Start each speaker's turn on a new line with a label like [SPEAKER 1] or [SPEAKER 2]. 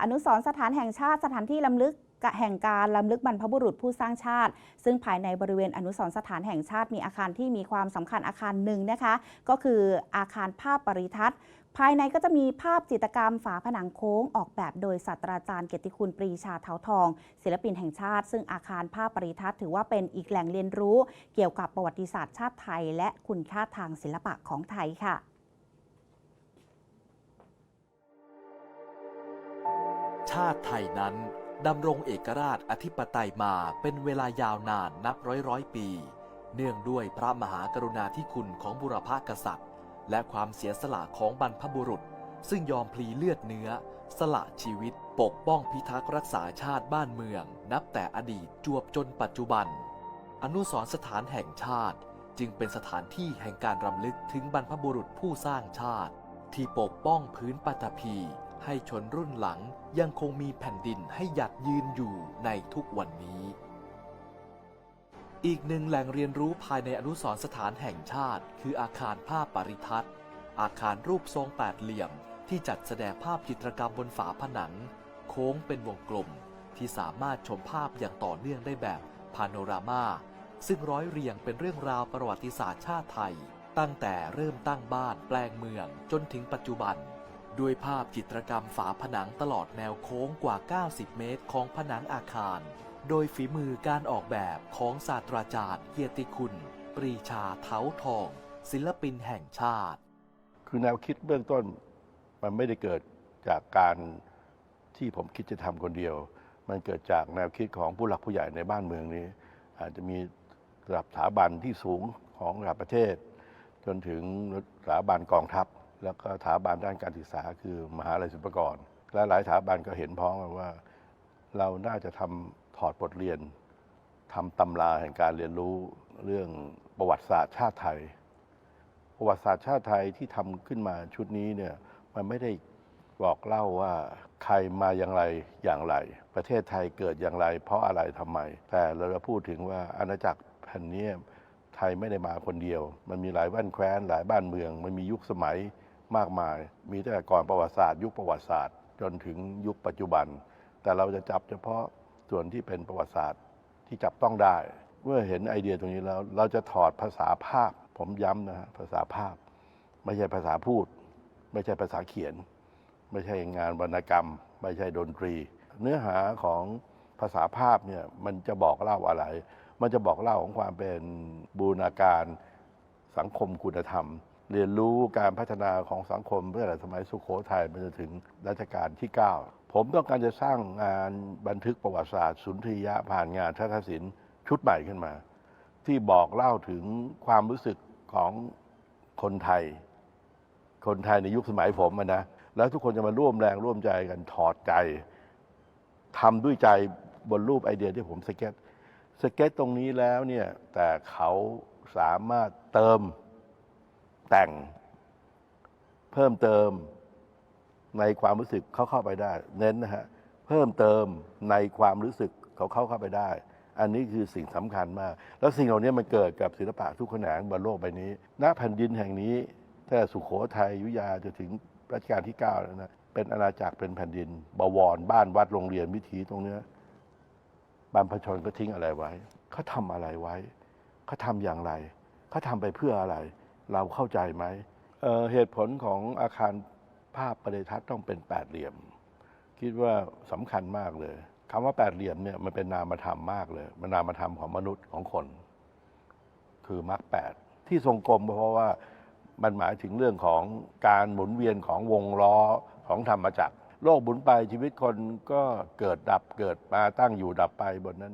[SPEAKER 1] อนุสรสถานแห่งชาติสถานที่ลำลึกแห่งการลำลึกบรรพบุรุษผู้สร้างชาติ ซึ่งภายในบริเวณอนุสรสถานแห่งชาติมีอาคารที่มีความสำคัญอาคารหนึ่งนะคะ ก็คืออาคารภาพปริทัศน์ ภายในก็จะมีภาพจิตรกรรมฝาผนังโค้งออกแบบโดยศาสตราจารย์เกียรติคุณปรีชาเถาทอง ศิลปินแห่งชาติ ซึ่งอาคารภาพปริทัศน์ถือว่าเป็นอีกแหล่งเรียนรู้ เกี่ยวกับประวัติศาสตร์ชาติไทย และคุณค่าทางศิลปะของไทยค่ะ
[SPEAKER 2] ชาติไทยนั้นดำรงเอกราชอธิปไตยมาเป็นเวลายาวนานนับร้อยร้อยปี เนื่องด้วยพระมหากรุณาธิคุณของบุรพากษัตริย์ และความเสียสละของบรรพบุรุษ ซึ่งยอมพลีเลือดเนื้อ สละชีวิตปกป้องพิทักษ์รักษาชาติบ้านเมือง นับแต่อดีตจวบจนปัจจุบัน อนุสรสถานแห่งชาติ จึงเป็นสถานที่แห่งการรำลึกถึงบรรพบุรุษผู้สร้างชาติ ที่ปกป้องพื้นปฐพี ให้ชนรุ่นหลังยังคงมีแผ่นดินให้หยัดยืนอยู่ในทุกวันนี้ อีกหนึ่งแหล่งเรียนรู้ภายในอนุสรสถานแห่งชาติ คืออาคารภาพปริทัศน์ อาคารรูปทรงแปดเหลี่ยม ที่จัดแสดงภาพจิตรกรรมบนฝาผนัง โค้งเป็นวงกลม ที่สามารถชมภาพอย่างต่อเนื่องได้แบบพาโนรามาซึ่งร้อยเรียงเป็นเรื่องราวประวัติศาสตร์ชาติไทย ตั้งแต่เริ่มตั้งบ้านแปลงเมืองจนถึงปัจจุบัน ด้วยภาพจิตรกรรมฝาผนังตลอดแนวโค้งกว่า 90 เมตรของผนังอาคาร โดยฝีมือการออกแบบของศาสตราจารย์เกียรติคุณ ปรีชาเท้าทอง ศิลปินแห่งชาติ
[SPEAKER 3] คือแนวคิดเบื้องต้นมันไม่ได้เกิดจากการที่ผมคิดจะทำคนเดียว มันเกิดจากแนวคิดของผู้หลักผู้ใหญ่ในบ้านเมืองนี้ อาจจะมีระดับสถาบันที่สูงของระดับประเทศ จนถึงสถาบันกองทัพ แล้วก็สถาบันด้านการศึกษาคือมหาลัยศิลปากร และหลายสถาบันก็เห็นพ้องกันว่า เราน่าจะทำถอดบทเรียนทำตำราแห่งการเรียนรู้เรื่องประวัติศาสตร์ชาติไทย ประวัติศาสตร์ชาติไทยที่ทำขึ้นมาชุดนี้เนี่ยมันไม่ได้บอกเล่าว่าใครมาอย่างไรอย่างไร ประเทศไทยเกิดอย่างไร เพราะอะไรทำไม แต่เราจะพูดถึงว่าอาณาจักรแผ่นนี้ไทยไม่ได้มาคนเดียว มันมีหลายบ้านแคว้นหลายบ้านเมือง มันมียุคสมัย มากมาย มีตั้งแต่ก่อนประวัติศาสตร์ ยุคประวัติศาสตร์ จนถึงยุคปัจจุบัน แต่เราจะจับเฉพาะส่วนที่เป็นประวัติศาสตร์ที่จับต้องได้ เมื่อเห็นไอเดียตรงนี้แล้ว เราจะถอดภาษาภาพ ผมย้ำนะฮะภาษาภาพ ไม่ใช่ภาษาพูด ไม่ใช่ภาษาเขียน ไม่ใช่งานวรรณกรรม ไม่ใช่ดนตรี เนื้อหาของภาษาภาพเนี่ยมันจะบอกเล่าอะไร มันจะบอกเล่าของความเป็นบูรณาการสังคมคุณธรรม เรียนรู้การพัฒนาของสังคมเมื่อแต่สมัยสุขโขทัยมันจะถึงรัชกาลที่ 9 ผมต้องการจะสร้างงานบันทึกประวัติศาสตร์ สุนทรียะผ่านงานทัศศิลป์ชุดใหม่ขึ้นมา ที่บอกเล่าถึงความรู้สึกของคนไทย คนไทยในยุคสมัยผมนะ แล้วทุกคนจะมาร่วมแรงร่วมใจกันถอดใจทำด้วยใจบนรูปไอเดียที่ผมสเก็ตสเก็ตตรงนี้แล้วเนี่ยแต่เขาสามารถเติม แต่งเพิ่มเติมในความรู้สึกเขาเข้าไปได้ เน้นนะฮะเพิ่มเติมในความรู้สึกเขาเข้าเข้าไปได้ อันนี้คือสิ่งสำคัญมาก แล้วสิ่งเหล่านี้มันเกิดกับศิลปะทุกแขนงบนโลกใบนี้ณแผ่นดินแห่งนี้ตั้งแต่สุขโขทัยยุยาจนถึงรัชกาลที่9แล้วนะเป็นอาณาจักรเป็นแผ่นดิน บวร บ้านวัดโรงเรียนวิถีตรงเนี้ยบรรพชนก็ทิ้งอะไรไว้เขาทำอะไรไว้เขาทำอย่างไรเขาทำไปเพื่ออะไร เราเข้าใจไหมเเหตุผลของอาคารภาพปริทัศน์ต้องเป็นแปดเหลี่ยม คิดว่าสำคัญมากเลยคำว่าแปดเหลี่ยมเนี่ยมันเป็นนามธรรมมากเลย มันนามธรรมของมนุษย์ของคน คือมรรคแปดที่ทรงกลมเพราะว่ามันหมายถึงเรื่องของการหมุนเวียนของวงล้อของธรรมจักร โลกหมุนไปชีวิตคนก็เกิดดับเกิดมาตั้งอยู่ดับไปบนนั้น